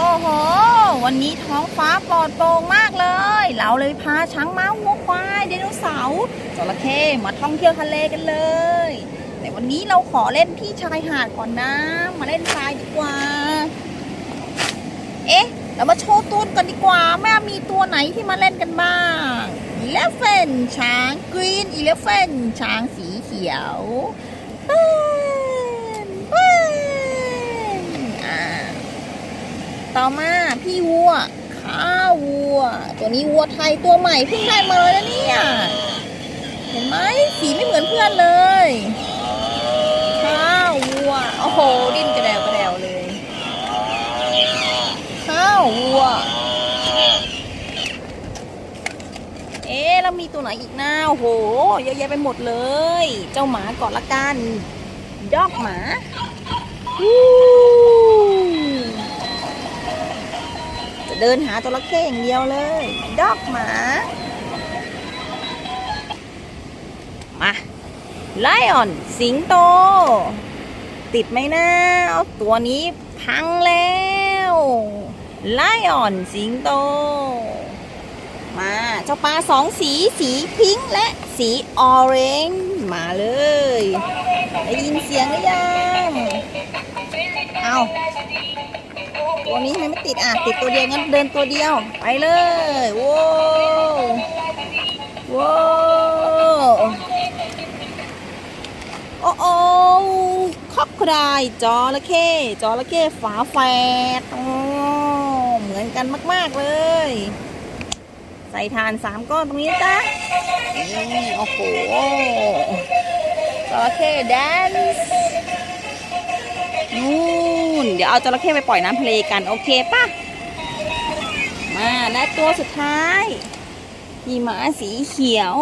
โอ้โห วันนี้ท้องฟ้าปลอดโปร่งมากเลย เราเลยพาช้างม้าวัวควายไดโนเสาร์จระเข้มาท่องเที่ยวทะเลกันเลย แต่วันนี้เราขอเล่นที่ชายหาดก่อนนะ มาเล่นทรายดีกว่า เอ๊ะ เรามาโชว์ตัวกันดีกว่า แม่มีตัวไหนที่มาเล่นกันบ้างอีเลฟเฟนช้างกรีนอีเลฟเฟนช้างสีเขียวเฮ้ยเฮ้ยอ่า ต่อมาพี่วัวข้าววัว ตัวนี้วัวไทยตัวใหม่เพิ่งได้มาเลยนะเนี่ยเห็นไหมสีไม่เหมือนเพื่อนเลยข้าววัวโอ้โหดิ้นกระเดวกระเดวเลยข้าววัว เอ๊ะแล้วมีตัวไหนอีกนะโอ้โหเยอะแยะไปหมดเลย เจ้าหมาก่อนละกัน ดอกหมาวู้ เดินหาจระเข้อย่างเดียวเลยดอกหมา มาไลออน สิงโต ติดไหมนะเอาตัวนี้พังแล้วไลออน สิงโต มาเจ้าปลาสองสีสีพิงค์และสีออเรนจ์มาเลยได้ยินเสียงหรือยัง เอา ตัวนี้ทำไมไม่ติดอะติดตัวเดียวงั้นเดินตัวเดียว ไปเลยโว้วโว้วโอ้โอ้คอกครายจระเข้จระเข้ฝาแฝดเหมือนกันมาก ๆ เลย ใส่ทานสามก้อนตรงนี้จ้ะนี่โอ้โหจระเข้แดนซ์ นู่น เดี๋ยวเอาจระเข้ไปปล่อยน้ำทะเลกัน โอเคปะมาและตัวสุดท้ายมีหมาสีเขียว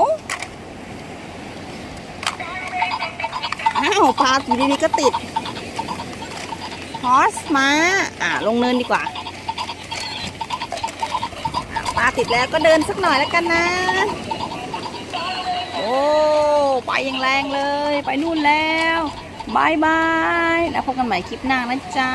อ้าวปลาอยู่ดีๆก็ติด ฮอสมาอ่าลงเนินดีกว่าปลาติดแล้วก็เดินสักหน่อยแล้วกันนะ โอ้ ไปอย่างแรงเลย ไปนู่นแล้ว บายบาย แล้วพบกันใหม่คลิปหน้านะจ๊ะ